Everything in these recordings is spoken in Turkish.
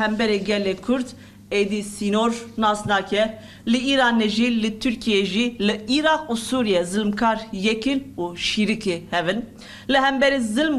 hemberê gelê Kurd êdî sînor nas nake li Îranê jî li Tirkiye jî li Iraq û Sûriye zilmkar yekin û şîrikê hevin li hemberê zilm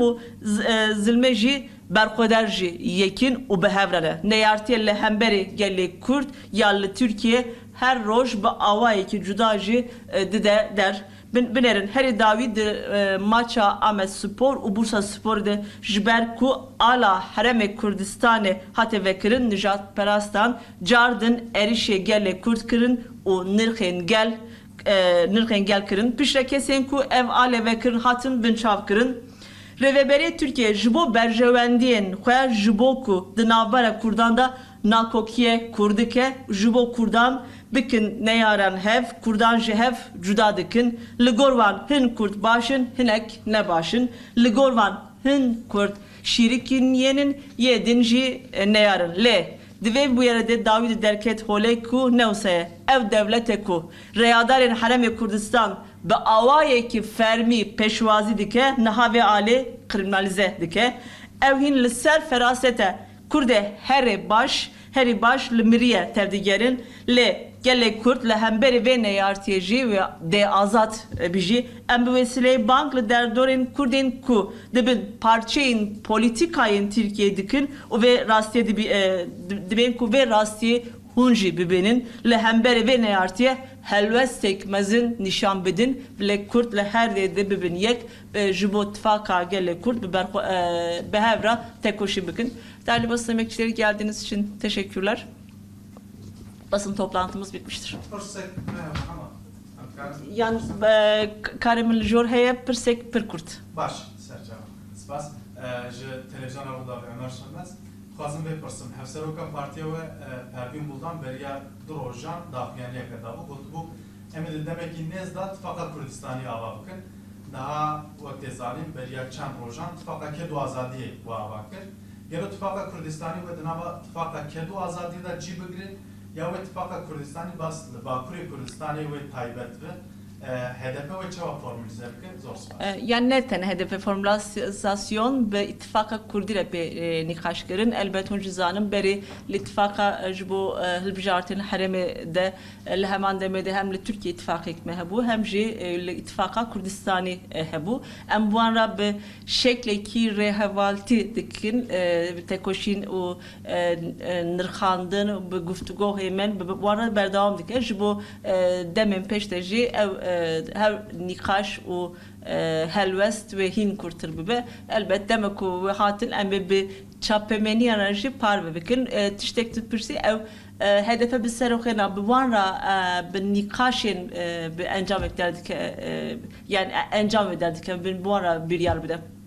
z- e, berxwedar jî yekin û bihevre ne neyartiye li hemberê gelê Kurd ya li Tirkiye her roj bi awayekî cuda jî e, dide der. Bin- binerin herî dawî di e, maça Amed Spor û Bursa Spor de ji ku ala heremê Kurdistanê hate vekirin nijat perastan cardin erişê gelê Kurd kirin û nirxên gel e, nirxên gel kirin. Pişre kesên ku ev ale vekirin hatin binçav kirin Rêveberiya Tirkiye ji bo berjewendiyên xwe ji bo ku di Kurdan da nakokiye Kurdike ji bo Kurdan bikin neyaran hev Kurdan ji hev cuda dikin. Li gorvan hin Kurd başin hinek ne başin? Li gorvan hin Kurd şirikin yenin yedin jî e, neyarin lê Divê bu yere de derket holê ku newseye ev devletê ku. Reyadarên heremê Kurdistan bi awayekî fermî pêşwazî dike niha vê alê kriminalize dike. Ev hîn li ser ferasete Kurdê herê baş herî baş li miriye tevdigerin. Lê gelê Kurd li hemberî vê neyartiye jî ve dê azat e, bijî em bi wesileyê bank li derdorên Kurdên ku dibin parçeyên polîtikayên Tirkiye dikin vê rastiye dibî e, dibên ku vê rastiye hûn jî bibînin li hemberê vê neyartiye helwestek mezin nişan bidin lê Kurd her dê de bibin yek e, ji bo tifaka gelê Kurd bi berxwe- e, behevra tekoşî bikin. Değerli basın emekçileri geldiğiniz için teşekkürler. Basın toplantımız bitmiştir. Yalnız e, Karimil Jor heye pirsek pir kurt. baş sercan. Spas ji televizyon avda Ömer Sönmez. Xwazim vê pirsim Hevseroka Partiya we Pervîn Buldan beriya du rojan daxuyaniye kir dabû. Got bû em ê li demekî nêz da tifaka Kurdistanî ava bikin. Daha wek tê zanîn beriya çend rojan tifaka kedû azadiyê û ava kir. Gero tifaka Kurdistanî we di nava tifaka azadî da cî bigirin ya we tifaka Kurdistanî bas li Bakurê Kurdistanê we taybet be. HDP ve çava formülize bikin zor spas. E, Yani ne tane hedefe formülasyon ve ittifaka kurdire be e, nikaşların elbet hun cizanın beri ittifaka e, bo e, hilbijartin heremi de e, li heman demede hem li Türkiye ittifakı ekme hebu hem e, li ittifaka Kurdistanî e, hebu em bu an ra bi şekleki rehevalti dikin tekoşin û e, nirxandin bi guftugô hemen bu an ra berdewam dike ji bo e, demên pêş de jî ev ve hin kurtur bibe elbet demek ku ve hatin em bi- bi çapemeni enerji par bikin e, tiştek tutpirsi ev e, hedefe bir seroxena bi wan ra e, bi nîqaşên e, bi encam ederdik e, yani encam ederdik. Bi wan ra bir yer bide. Brez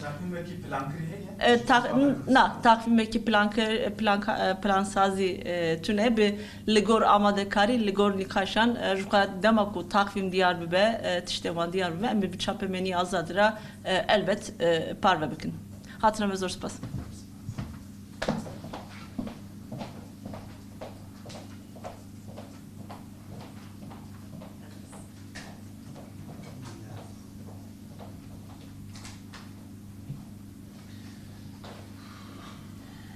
takvim veki plan kiriye E, tak, na takvimdeki plan plan plansazi e, tüne bir ligor amade kari ligor nikaşan e, juka demaku takvim diyar bibe e, tiştevan diyar bibe em bir çapemeni azadıra e, elbet e, parve bikin. Hatırına ve zor spas.